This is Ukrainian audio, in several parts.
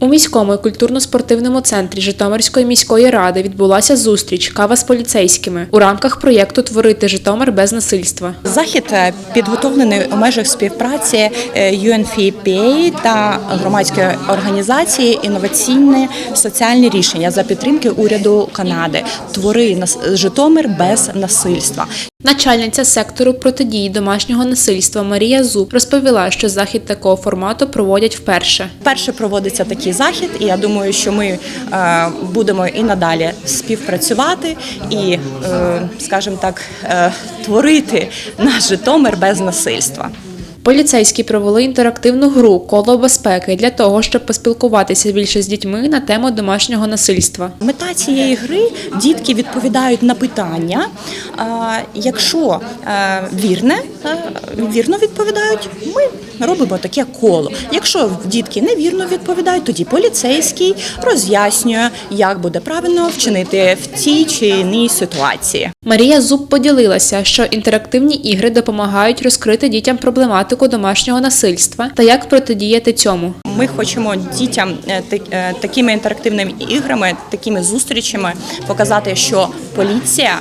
У міському культурно-спортивному центрі Житомирської міської ради відбулася зустріч кава з поліцейськими у рамках проєкту Творити Житомир без насильства. Захід е, підготовлений у межах співпраці е, UNFPA та громадської організації інноваційне соціальні рішення за підтримки уряду Канади. Твори Житомир без насильства. Начальниця сектору протидії домашнього насильства Марія Зуб розповіла, що захід такого формату проводять вперше. Вперше проводиться такий захід, і я думаю, що ми е, будемо і надалі співпрацювати і, е, скажімо так, е, творити наш Житомир без насильства. Поліцейські провели інтерактивну гру коло безпеки для того, щоб поспілкуватися більше з дітьми на тему домашнього насильства. Мета цієї гри дітки відповідають на питання. Якщо е, вірне, е, вірно відповідають, ми робимо таке коло. Якщо дітки невірно відповідають, тоді поліцейський роз'яснює, як буде правильно вчинити в цій чи іній ситуації. Марія Зуб поділилася, що інтерактивні ігри допомагають розкрити дітям проблематику домашнього насильства та як протидіяти цьому. Ми хочемо дітям е, такими інтерактивними іграми, такими зустрічами показати, що поліція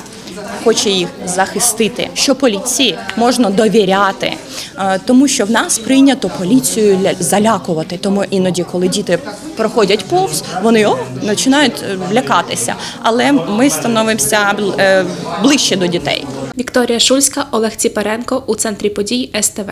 хоче їх захистити, що поліції можна довіряти, Е, тому що в нас прийнято поліцію ля- залякувати. Тому іноді, коли діти проходять повз, вони о починають е, лякатися. Але ми становимося е, ближче до дітей. Вікторія Шульська, Олег Ціпаренко у центрі подій СТВ.